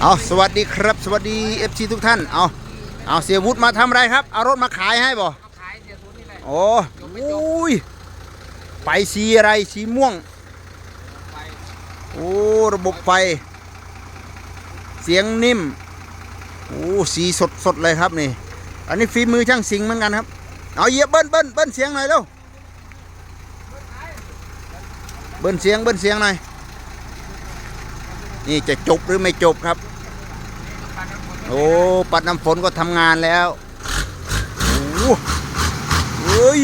เอาสวัสดีครับ สวัสดีเอฟซีทุกท่าน เอาเอาเสียวุฒิมาทำอะไรครับ เอารถมาขายให้บ่มาขายเสียทุนนี่แหละโอ้อุ้ยไปสีอะไรสีม่วงไปโอ้ ระบบไฟ เสียงนิ่ม โอ้ สีสดสดเลยครับนี่ อันนี้ฝีมือช่างสิงห์เหมือนกันครับ เอาเหยียบเบิ้ลเบิ้ลเบิ้ลเสียงหน่อยเร็ว เบิ้ลเสียงเบิ้ลเสียงหน่อย นี่จะจบหรือไม่จบครับ โอ้ปัดน้ำฝนก็ทำงานแล้วโอ้เฮ้ย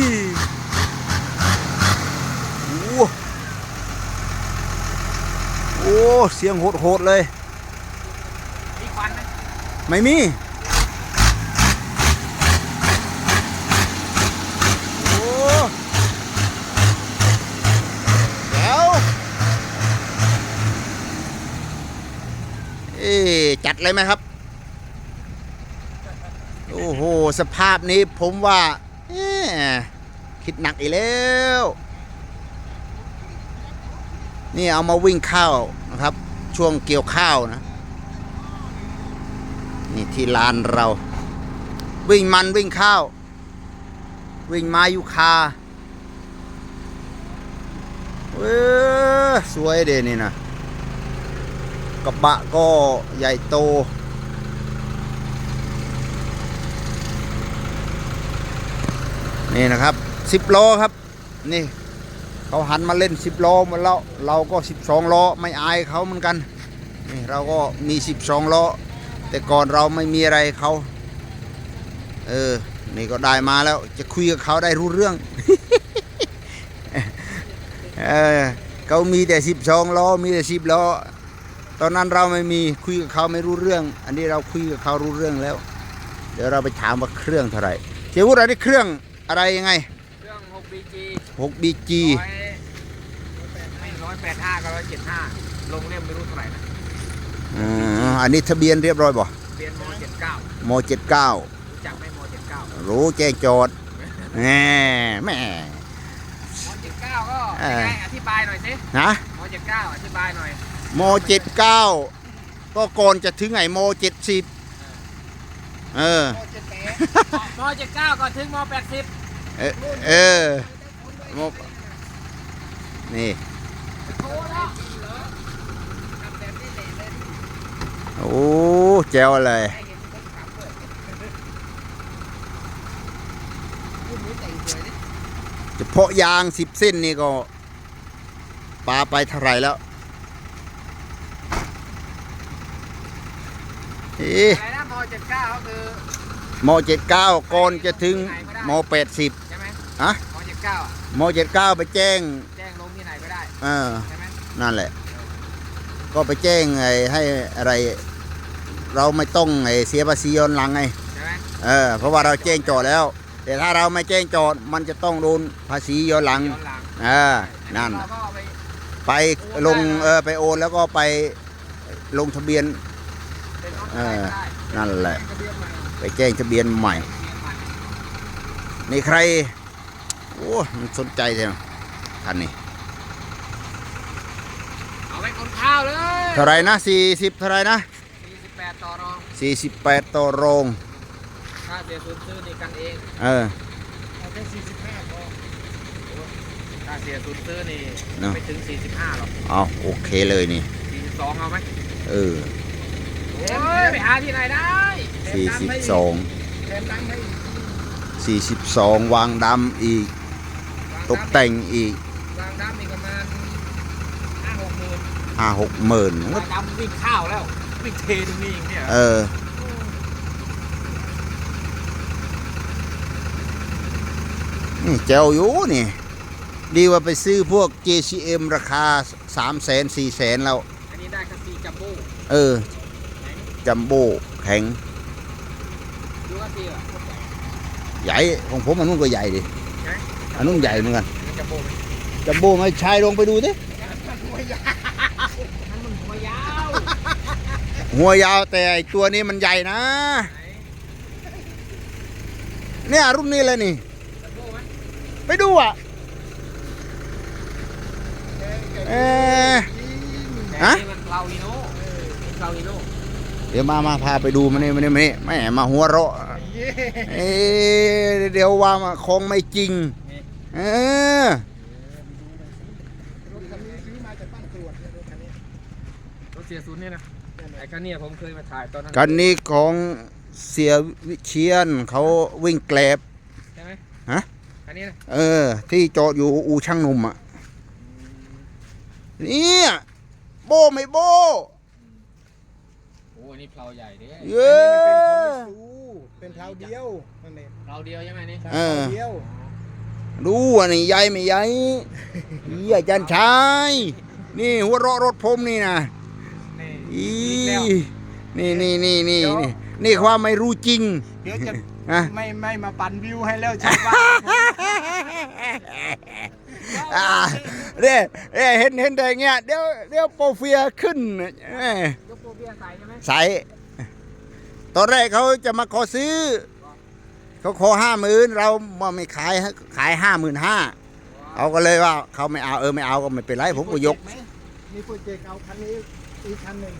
โอ้โอ้เสียงโหดๆเลย มีควันไหมไม่มี โอ้เดี๋ยวเอ๊ะ จัดเลยไหมครับ โอ้โห สภาพนี้ผมว่าคิดหนักอีกแล้ว นี่เอามาวิ่งข้าวนะครับ ช่วงเกี่ยวข้าวนะ นี่ที่ลานเรา วิ่งมันวิ่งข้าว วิ่งมายุคาเว้สวยเดนี่นะ กระบะก็ใหญ่โต นี่นะครับสิบล้อครับ นี่เขาหันมาเล่นสิบล้อมาแล้วเราก็สิบสองล้อไม่อายเขาเหมือนกันนี่เราก็มีสิบสองล้อ แต่ก่อนเราไม่มีอะไรเขาเออ นี่ก็ได้มาแล้ว จะคุยกับเขาได้รู้เรื่องเออเขามีแต่สิบสองล้อ มีแต่สิบล้อ ตอนนั้นเราไม่มีคุยกับเขาไม่รู้เรื่อง อันนี้เราคุยกับเขารู้เรื่องแล้ว เดี๋ยวเราไปถามว่าเครื่องเท่าไหร่เจ้าวุฒิอันนี้เครื่องอะไรยังไง เครื่อง 6BG 6BG ร้อยไม่ร้อยแปดห้าก็ร้อยเจ็ดห้าลงเล่มไม่รู้เท่าไหร่นะอืมอันนี้ทะเบียนเรียบร้อยบ่เรียนมเจ็ดเก้ามเจ็ดเก้ารู้จักไหมมเจ็ดเก้ารู้แจ้งโจทย์แหมแหม่มเจ็ดเก้าก็เออยังไงอธิบายหน่อยสินะมเจ็ดเก้าอธิบายหน่อย โมเจ็ดเก้าก็ก่อนจะถึงไอ้โมเจ็ดสิบเออ มเจ็ดเก้าก่อนถึงมแปดสิบเออเออโมนี่โอ้แล้วโอ้แจ๋วเลยเฉพาะยางสิบเส้นนี่ก็ปาไปเท่าไหรแล้ว อ๊ะอะไรนะมเจ็ดเก้าก็คือโมเจ็ดเก้าก่อนจะถึงโมแปดสิบใช่ไหมอะมเจ็ดเก้าอะโมเจ็ดเก้าไปแจ้งแจ้งลงที่ไหนก็ได้ เออใช่ไหมนั่นแหละ ก็ไปแจ้งไอ้ให้อะไร เราไม่ต้องไอ้เสียภาษีย้อนหลังไงใช่ไหมเออเพราะว่าเราแจ้งจอดแล้ว แต่ถ้าเราไม่แจ้งจอดมันจะต้องโดนภาษีย้อนหลังย้อนหลังเออนั่น เราน่ะก็เอาไป ไปลงเออไปโอนแล้วก็ไปลงทะเบียน เป็นรถเออะไรอก็ได้นั่นแหละทะเบียนใหม่ไปแจ้งทะเบียนใหม่ทะเบียนใหม่ นี่ใคร โอ้มันสนใจเลยคันนี้ เอาไปคนข้าวเลย เท่าไหรนะสี่สิบเท่าไหรนะ48ต่อรองสี่สิบแปดต่อโรงถ้าเสียศูนย์ซื้อนี่กันเอง เออเอาแค่45พอถ้าเสียศูนย์ซื้อนี่เนอะไม่ถึง45หรอก เอาโอเคเลยนี่42เอาไหมเออโอ้ย ไปหาที่ไหนได้สี่สิบสองแถมดังให้อีกสี่สิบสองวางดำอีก ตกแต่งอีกวางดำอีกประมาณ5 6หมื่นห้าหกหมื่นวางดำวิ่งข้าวแล้ววิ่งเทตรงนี้อย่างเนี่ยเออนี่เจ้าอยู่นี่ ดีกว่าไปซื้อพวก JCM ราคาสามแสนสี่แสนแล้ว อันนี้ได้คัสซีจัมโบ้เออ จัมโบ้แข็งใหญ่ของผมอันนู้นก็ใหญ่ดิอันนู้นใหญ่เหมือนกันจัมโบ้ไหมจัมโบไม่ใช่ลงไปดูดิหัวยาวแต่ตัวนี้มันใหญ่นะ เนี่ยรุ่นนี้เลยนี่ ไปดูอะเออแต่ฮะเพลาฮิโน่เป็นเพลาฮิโน่ เดี๋ยวมามาพาไปดูมานี่มานี่มานี่แม่มาหัวเราะเอ๊ะเดี๋ยวว่ามาคงไม่จริง เออรถเสียศูนย์เนี่ยนะไอ้คันเนี้ผมเคยมาถ่ายตอนนั้นกันนี้ของเสียวิเชียนเขาวิ่งแกลบใช่ไหมฮะคันนี้นะเออ ที่จอดอยู่อู่ช่างหนุ่มอะเนี่ยโบไม่โบโอ้ยนี่เพลาใหญ่ดิเย้เป็นเท้าเดียวนั่นเองเราเดียวใช่ไหมนี่เออเดียวดูอันนี้ใหญ่ไม่ใหญ่เยี่ยจันชาย นี่หัวเราะรถผมนี่นะนี่อีอีกแล้ว นี่นี่นี่นี่นี่นี่ความไม่รู้จริงเดี๋ยวจะนะ ไม่ไม่มาปั่นวิวให้แล้วใช่ปะอ่าเนี่ยเนี่ยเห็นเห็นแต่เงี้ยเดี๋ยวเดี๋ยวโปรเฟียขึ้นเอ้ยยกโปร เบียใส่ใช่ไหมใสตอนแรกเขาจะมาขอซื้อ เขาขอห้าหมื่นเราไม่ขายขายห้าหมื่นห้าเขาก็เลยว่าเขาไม่เอาเออไม่เอาก็ไม่เป็นไรผมก็ยก มีโปรเจกต์เอาคันนี้อีกคันหนึ่ง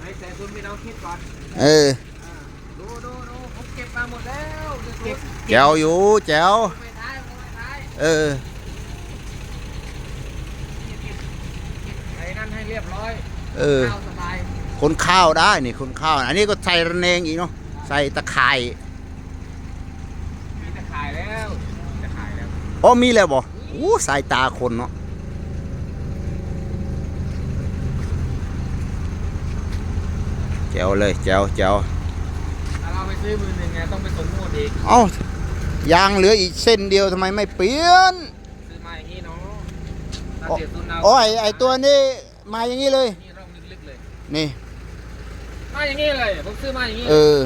ไอ้แต่คุณพี่น้องคิดก่อนเออดูดูดูผมเก็บมาหมดแล้วแจวอยู่แจ๋วไม่ท้ายไม่ท้ายเออไอ้นั่นให้เรียบร้อยเออ คนข้าวได้นี่คนข้าว อันนี้ก็ใส่ระเนงอีกเนาะใส่ตะไคร่มีตะข่ายแล้วตะข่ายแล้วอ๋อมีแล้วบ่อู้สายตาคนเนาะแจ๋วเลยแจ๋วแจ๋วถ้าเราไปซื้อมือหนึ่งไงต้องไปส่งงวดอีกเอ้ายางเหลืออีกเส้นเดียวทำไมไม่เปลี่ยนซื้อมาอย่างนี้เนาะถ้าอ๋อเสียทุนเอาโอ้ยไอตัวนี้มาอย่างนี้เลยนี่ มาอย่างนี้เลย ผมซื้อมาอย่างนี้เออ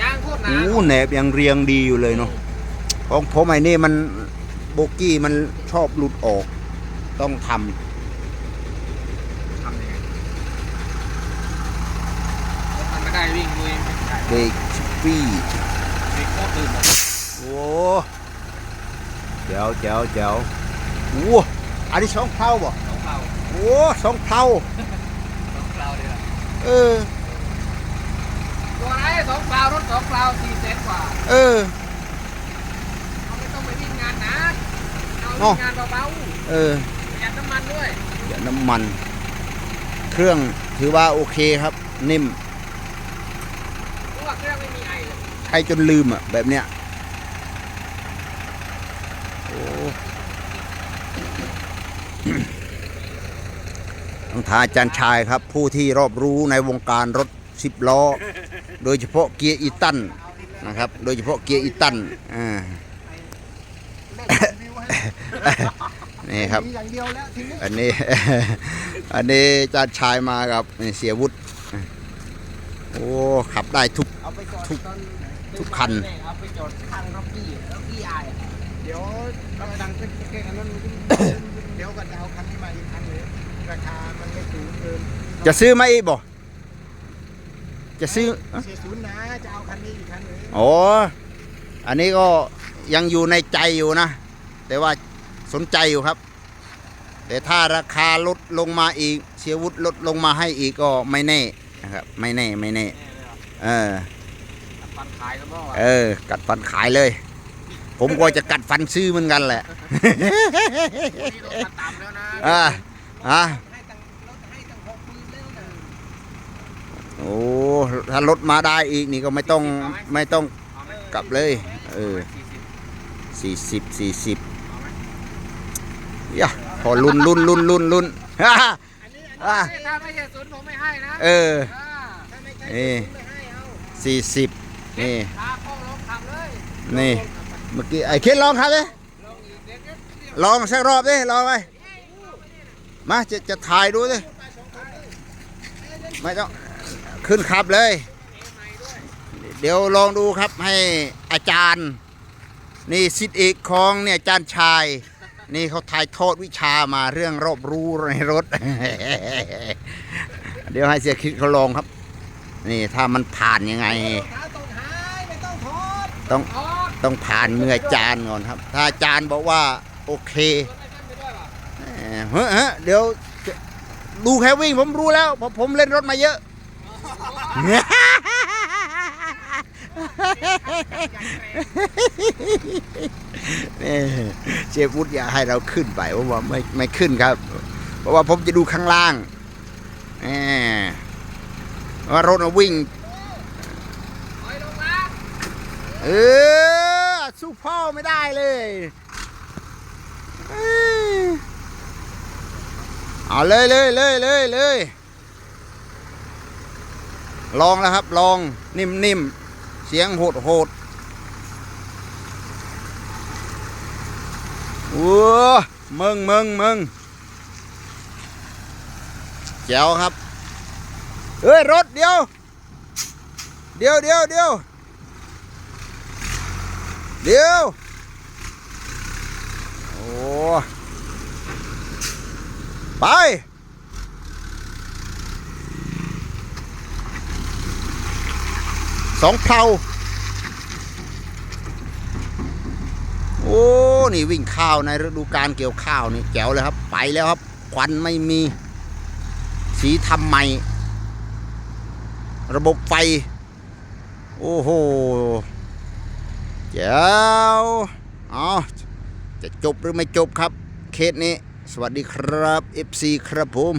ยางโคตรหนาอู้แหนบยังเรียงดีอยู่เลยเนาะของผมไอ้นี่มันโบกี้มันชอบหลุดออก ต้องทำทำยังไงทำไม่ได้วิ่งลุยไม่ได้เบรกชิปปี้เบรกโคตรตื่นหมดโอ้แจ๋วแจ๋วแจ๋วโอ้อันนี้สองเพลาบ่สองเปล่าโอ้สองเพลาสองเปล่า เลยล่ะเออ ตัวไหนสองเปล่ารถสองเปล่าสี่แสนกว่าเออ เขาไม่ต้องไปวิ่งงานหนะเอาเนาะวิ่งงานเบาเออ ๆประหยัดน้ำมันด้วย เดี๋ยวน้ำมัน เครื่องถือว่าโอเคครับ นิ่ม เพราะว่าเครื่องไม่มีไอเลย ใช้จนลืมอะ แบบเนี้ยโอ้ ต้อง ทาอาจารย์ชายครับ ผู้ที่รอบรู้ในวงการรถสิบล้อ โดยเฉพาะเกียร์อีตันนะครับ โดยเฉพาะเกียร์อีตันอ่านี่ครับอันนี้ อันนี้อาจารย์ชายมากับเสียวุฒิโอ้ขับได้ทุกทุกทุกคันเอาไปจอดข้างรถกี้รถกี้อายเดี๋ยวเราดังเก๊กๆอันนั้นเดี๋ยวก็จะเอาคันนี้มาอีกคันหนึ่ง ราคามันไม่สูงเกินจะซื้อไหมอีกบ่ จะซื้อเสียศูนย์นะจะเอาคันนี้อีกคันหนึ่งโอ้อันนี้ก็ยังอยู่ในใจอยู่นะ แต่ว่าสนใจอยู่ครับ แต่ถ้าราคาลดลงมาอีก เสียวุฒิลดลงมาให้อีกก็ไม่แน่นะครับ ไม่แน่ไม่แน่ แน่เลยเหรอเออ ตัดฟันขายแล้วบ่เออ กัดฟันขายเลย ผมก็จะกัดฟันซื้อเหมือนกันแหละนี่รถตัดต่ำแล้วนะอ่า อะให้ตั้งรถให้ตั้งหกหมื่นแล้วนะโอ้ถ้าลดมาได้อีกนี่ก็ไม่ต้องไม่ต้องเอาไหมกลับเลย เออสี่สิบสี่สิบสี่สิบเอาไหมยะพอลุ้นลุ้นลุ้นลุ้นลุ้นฮ่าฮ่าอะถ้าไม่ใช่ศูนย์ผมไม่ให้นะเอออ่าถ้าไม่ใช่นี่ไม่ให้เอาสี่สิบนี่พาพ่อลงขับเลยนี่เมื่อกี้ไอ้เคนลองครับเลยลงอีกเด็กเด็กเรียบลองสักรอบดิลองไป มาจะจะถ่ายดูดิไม่ต้องขึ้นขับเลย เดี๋ยวลองดูครับให้อาจารย์ นี่สิทธิ์เอกของเนี่ยอาจารย์ชาย นี่เขาถ่ายทอดวิชามาเรื่องรอบรู้ในรถ เดี๋ยวให้เสียคิดเขาลองครับ นี่ถ้ามันผ่านยังไง ต้องต้องอ๋อต้องผ่านมืออาจารย์ก่อนครับ ถ้าอาจารย์บอกว่าโอเค เฮ้ยเดี๋ยวดูแค่วิ่งผมรู้แล้วเพราะผมเล่นรถมาเยอะนี่เชฟวุฒิอยาให้เราขึ้นไปเพราะว่าไม่ไม่ขึ้นครับ เพราะว่าผมจะดูข้างล่างว่ารถวิ่งเออสู้พ่อไม่ได้เลย เอ้ยเอาเลยเลยเลยเลยเลยลองแล้วครับ ลองนิ่มนิ่มเสียงโหดโหดโอ้มึงมึงมึงแจ๋วครับเอ้ย รถเดียว เดียวเดียวเดียวเดียวโอ้ ไปสองเพลาโอ้ นี่วิ่งข้าวในฤดูการเกี่ยวข้าวนี่แจ๋วเลยครับ ไปแล้วครับ ควันไม่มี สีทำใหม่ ระบบไฟ โอ้โหเจ้าเอจะจบหรือไม่จบครับ เคสนี้ สวัสดีครับ FC ครับผม